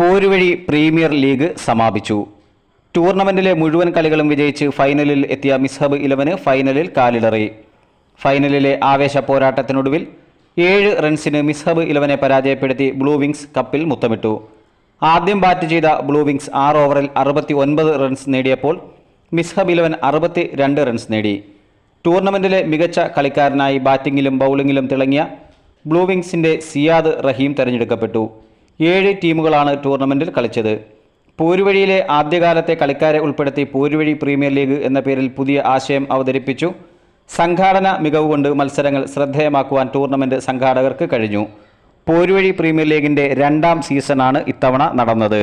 Poruvazhi premier league സമാപിച്ചു. ടൂർണമെന്റിലെ മുഴുവൻ കളികളും വിജയിച്ച് ഫൈനലിൽ എത്തിയ മിസ്ഹബ് ഇലവന് ഫൈനലിൽ കാലിടറി. ഫൈനലിലെ ആവേശ പോരാട്ടത്തിനൊടുവിൽ ഏഴ് റൺസിന് മിസ്ഹബ് ഇലവനെ പരാജയപ്പെടുത്തി ബ്ലൂ വിങ്സ് കപ്പിൽ മുത്തമിട്ടു. ആദ്യം ബാറ്റ് ചെയ്ത ബ്ലൂ വിങ്സ് ആറ് ഓവറിൽ അറുപത്തി ഒൻപത് റൺസ് നേടിയപ്പോൾ മിസ്ഹബ് ഇലവൻ അറുപത്തി രണ്ട് റൺസ് നേടി. ടൂർണമെന്റിലെ മികച്ച കളിക്കാരനായി ബാറ്റിംഗിലും ബൗളിംഗിലും തിളങ്ങിയ ബ്ലൂ വിങ്സിന്റെ സിയാദ് റഹീം തെരഞ്ഞെടുക്കപ്പെട്ടു. ഏഴ് ടീമുകളാണ് ടൂർണമെന്റിൽ കളിച്ചത്. പോരുവഴിയിലെ ആദ്യകാലത്തെ കളിക്കാരെ ഉൾപ്പെടുത്തി പോരുവഴി പ്രീമിയർ ലീഗ് എന്ന പേരിൽ പുതിയ ആശയം അവതരിപ്പിച്ചു. സംഘാടന മികവുകൊണ്ട് മത്സരങ്ങൾ ശ്രദ്ധേയമാക്കുവാൻ ടൂർണമെന്റ് സംഘാടകർക്ക് കഴിഞ്ഞു. പോരുവഴി പ്രീമിയർ ലീഗിന്റെ രണ്ടാം സീസണാണ് ഇത്തവണ നടന്നത്.